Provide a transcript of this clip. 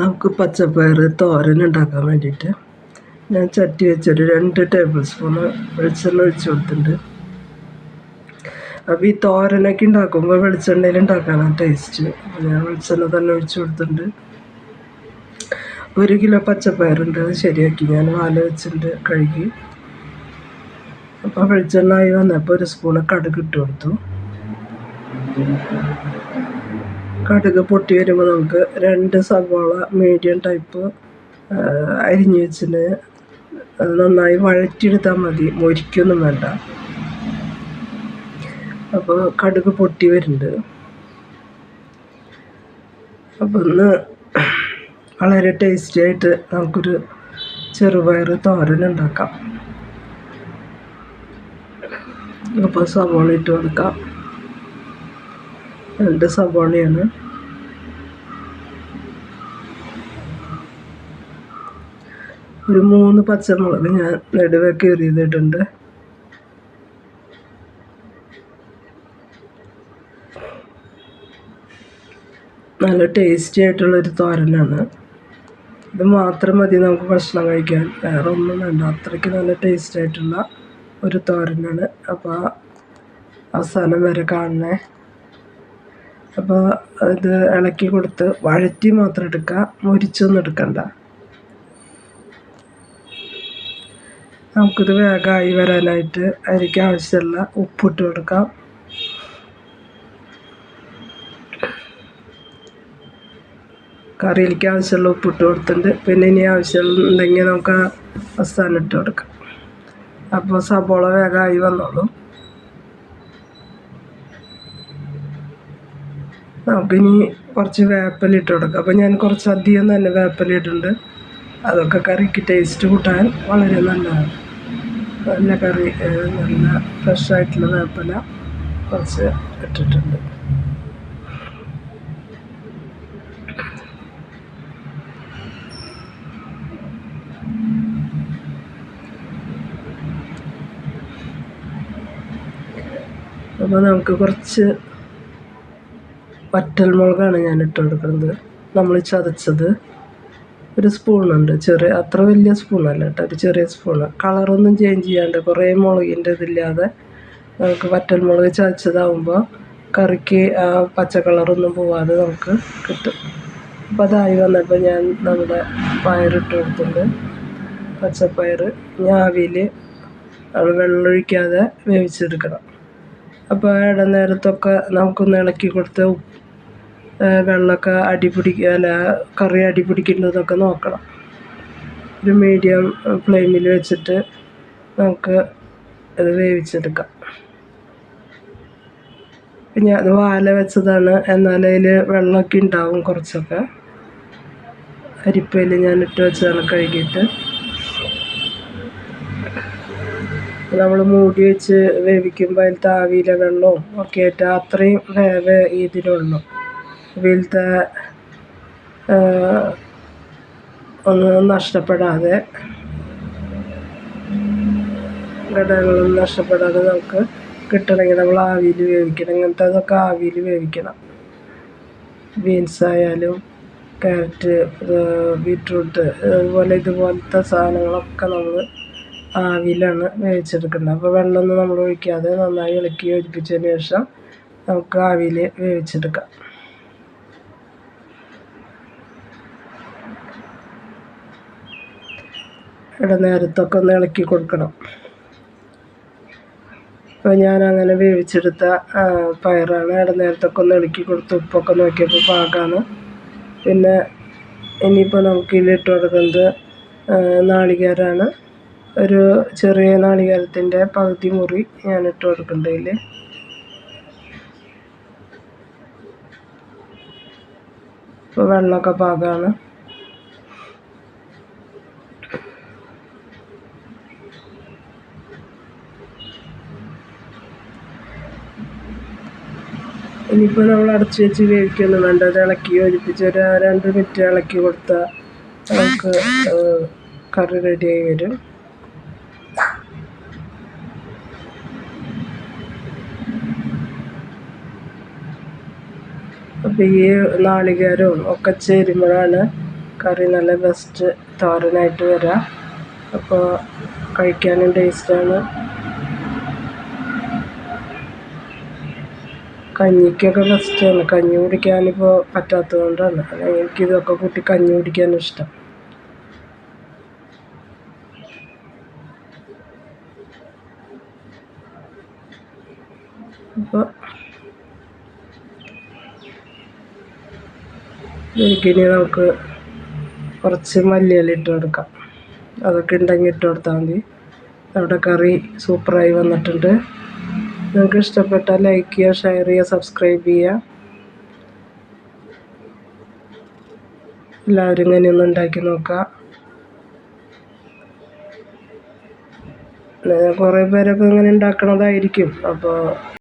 നമുക്ക് പച്ചപ്പയർ തോരൻ ഉണ്ടാക്കാൻ വേണ്ടിയിട്ട്. ഞാൻ ചട്ടി വെച്ചൊരു രണ്ട് ടേബിൾ സ്പൂണ് വെളിച്ചെണ്ണ ഒഴിച്ചു കൊടുത്തിട്ടുണ്ട്. അപ്പോൾ ഈ തോരനൊക്കെ ഉണ്ടാക്കുമ്പോൾ വെളിച്ചെണ്ണയിൽ ഉണ്ടാക്കാനാണ് ടേസ്റ്റ് ഞാൻ വെളിച്ചെണ്ണ തന്നെ ഒഴിച്ചു കൊടുത്തിട്ടുണ്ട്. ഒരു കിലോ പച്ചപ്പയറുണ്ട് അത് ശരിയാക്കി. ഞാൻ വാല വെച്ചിട്ടുണ്ട് കഴുകി. അപ്പോൾ വെളിച്ചെണ്ണ ആയി വന്നപ്പോൾ ഒരു സ്പൂണ് കടുക് ഇട്ട് കൊടുത്തു. കടുക് പൊട്ടി വരുമ്പോൾ നമുക്ക് രണ്ട് സവാള മീഡിയം ടൈപ്പ് അരിഞ്ഞ് വെച്ചിന് നന്നായി വഴറ്റിയെടുത്താൽ മതി. മൊരിക്കൊന്നും വേണ്ട. അപ്പോൾ കടുക് പൊട്ടി വരുന്നുണ്ട്. അപ്പോൾ ഒന്ന് വളരെ ടേസ്റ്റി ആയിട്ട് നമുക്കൊരു ചെറുപയർ തോരൻ ഉണ്ടാക്കാം. അപ്പോൾ സവാള ഇട്ട് കൊടുക്കാം. രണ്ട് സവാളയാണ്. ഒരു മൂന്ന് പച്ചമുളക് ഞാൻ നടുവൊക്കെ എറിയുന്നിട്ടുണ്ട് നല്ല ടേസ്റ്റി ആയിട്ടുള്ളൊരു തോരനാണ്. ഇത് മാത്രം മതി നമുക്ക് ഭക്ഷണം കഴിക്കാൻ. വേറെ ഒന്നും വേണ്ട. അത്രയ്ക്ക് നല്ല ടേസ്റ്റ് ആയിട്ടുള്ള ഒരു തോരനാണ്. അപ്പോൾ അവസാനം വരെ കാണണേ. അപ്പോൾ ഇത് ഇളക്കി കൊടുത്ത് വഴറ്റി മാത്രം എടുക്കുക മുരിച്ചൊന്നും എടുക്കണ്ട. നമുക്കിത് വേഗമായി വരാനായിട്ട് അരിക്ക് ആവശ്യമുള്ള ഉപ്പിട്ട് കൊടുക്കാം. കറിയിലേക്ക് ആവശ്യമുള്ള ഉപ്പിട്ട് കൊടുത്തിട്ടുണ്ട്. പിന്നെ ഇനി ആവശ്യമുണ്ടെങ്കിൽ നമുക്ക് അവസാനം ഇട്ട് കൊടുക്കാം. അപ്പോൾ സബോള വേഗമായി വന്നോളും. നമുക്കിനി കുറച്ച് വേപ്പില ഇട്ട് കൊടുക്കാം. അപ്പോൾ ഞാൻ കുറച്ച് അധികം തന്നെ വേപ്പില ഇട്ടിട്ടുണ്ട്. അതൊക്കെ കറിക്ക് ടേസ്റ്റ് കൂട്ടാൻ വളരെ നല്ലതാണ്. നല്ല കറി നല്ല ഫ്രഷായിട്ടുള്ള വേപ്പില കുറച്ച് ഇട്ടിട്ടുണ്ട്. അപ്പോൾ നമുക്ക് കുറച്ച് വറ്റൽമുളകാണ് ഞാൻ ഇട്ട് കൊടുക്കുന്നത് നമ്മൾ ചതച്ചത് ഒരു സ്പൂണുണ്ട്. ചെറിയ അത്ര വലിയ സ്പൂണല്ല കേട്ടോ ഒരു ചെറിയ സ്പൂണ്. കളറൊന്നും ചേഞ്ച് ചെയ്യാണ്ട് കുറേ മുളകിന്റെ ഇതില്ലാതെ നമുക്ക് വറ്റൽമുളക് ചതച്ചതാവുമ്പോൾ കറിക്ക് ആ പച്ച കളറൊന്നും പോവാതെ നമുക്ക് കിട്ടും. അപ്പോൾ അതായി വന്നപ്പോൾ ഞാൻ നമ്മുടെ പയറിട്ട് കൊടുത്തിട്ടുണ്ട്. പച്ചപ്പയർ ഞാവിൽ വെള്ളമൊഴിക്കാതെ വേവിച്ചെടുക്കണം. അപ്പോൾ ഇട നേരത്തൊക്കെ നമുക്കൊന്ന് ഇളക്കി കൊടുത്ത് വെള്ളമൊക്കെ അടി പിടിക്കുക അല്ല കറി അടി പിടിക്കുന്നതൊക്കെ നോക്കണം. ഒരു മീഡിയം ഫ്ലെയിമിൽ വെച്ചിട്ട് നമുക്ക് അത് വേവിച്ചെടുക്കാം. പിന്നെ അത് വാല വെച്ചതാണ് എന്നാൽ അതിൽ വെള്ളമൊക്കെ ഉണ്ടാവും കുറച്ചൊക്കെ. അരിപ്പയിൽ ഞാൻ ഇട്ട് വെച്ചതാണ് കഴുകിയിട്ട്. നമ്മൾ മൂടി വെച്ച് വേവിക്കുമ്പോൾ അതിലത്തെ ആവിയിലെ വെള്ളവും ഒക്കെ ആയിട്ട് അത്രയും വേവ് ഇതിലുള്ളൂ. ഇതിലത്തെ ഒന്നും നഷ്ടപ്പെടാതെ ഘടകങ്ങളൊന്നും നഷ്ടപ്പെടാതെ നമുക്ക് കിട്ടണമെങ്കിൽ നമ്മൾ ആവിയിൽ വേവിക്കണം. ഇങ്ങനത്തെ അതൊക്കെ ആവിയിൽ വേവിക്കണം. ബീൻസ് ആയാലും ക്യാരറ്റ് ബീട്രൂട്ട് അതുപോലെ ഇതുപോലത്തെ സാധനങ്ങളൊക്കെ നമ്മൾ ആവിയിലാണ് വേവിച്ചെടുക്കേണ്ടത് അപ്പോൾ വെള്ളമൊന്നും നമ്മൾ ഒഴിക്കാതെ നന്നായി ഇളക്കി യോജിപ്പിച്ചതിന് ശേഷം നമുക്ക് ആവിയിൽ വേവിച്ചെടുക്കാം. ഇവിടെ നേരത്തൊക്കെ ഒന്ന് ഇളക്കി കൊടുക്കണം. അപ്പോൾ ഞാൻ അങ്ങനെ വേവിച്ചെടുത്ത പയറാണ് ഇവിടെ നേരത്തൊക്കെ ഒന്ന് ഇളക്കി കൊടുത്ത് ഉപ്പൊക്കെ നോക്കിയപ്പോൾ പാകാണ്. പിന്നെ ഇനിയിപ്പോൾ നമുക്ക് ഇതിലിട്ട് കൊടുക്കുന്നത് നാളികേരമാണ് ഒരു ചെറിയ നാളികേരത്തിന്റെ പകുതി മുറി ഞാൻ ഇട്ട് കൊടുക്കുന്നുണ്ട് ഇതിൽ ഇപ്പോൾ വെള്ളമൊക്കെ പാകമാണ് ഇനിയിപ്പോൾ നമ്മൾ അടച്ചു വെച്ച് വേവിക്കൊന്നും വേണ്ട അത് ഇളക്കി യോജിപ്പിച്ച് ഒരു രണ്ട് മിനിറ്റ് ഇളക്കി കൊടുത്താൽ നമുക്ക് കറി റെഡിയായി വരും. ഈ നാളികേരവും ഒക്കെ ചേരുമ്പോഴാണ് കറി നല്ല ബെസ്റ്റ് തോരനായിട്ട് വരാം. അപ്പോൾ കഴിക്കാനും ടേസ്റ്റാണ് കഞ്ഞിക്കൊക്കെ ബെസ്റ്റാണ് കഞ്ഞി കുടിക്കാനിപ്പോൾ പറ്റാത്തത് കൊണ്ടാണ് എനിക്കിതൊക്കെ കൂട്ടി കഞ്ഞി കുടിക്കാനും ഇഷ്ടം. അപ്പോൾ ഇതിനി നമുക്ക് കുറച്ച് മല്ലിയില ഇട്ട് കൊടുക്കാം. അതൊക്കെ ഉണ്ടെങ്കിൽ ഇട്ട് കൊടുത്താൽ മതി. നമ്മുടെ കറി സൂപ്പറായി വന്നിട്ടുണ്ട്. നിങ്ങൾക്ക് ഇഷ്ടപ്പെട്ടാൽ ലൈക്ക് ചെയ്യുക ഷെയർ ചെയ്യുക സബ്സ്ക്രൈബ് ചെയ്യുക. എല്ലാവരും ഇങ്ങനെ ഒന്ന് ഉണ്ടാക്കി നോക്കുക. കുറേ പേരൊക്കെ ഇങ്ങനെ ഉണ്ടാക്കണതായിരിക്കും. അപ്പോൾ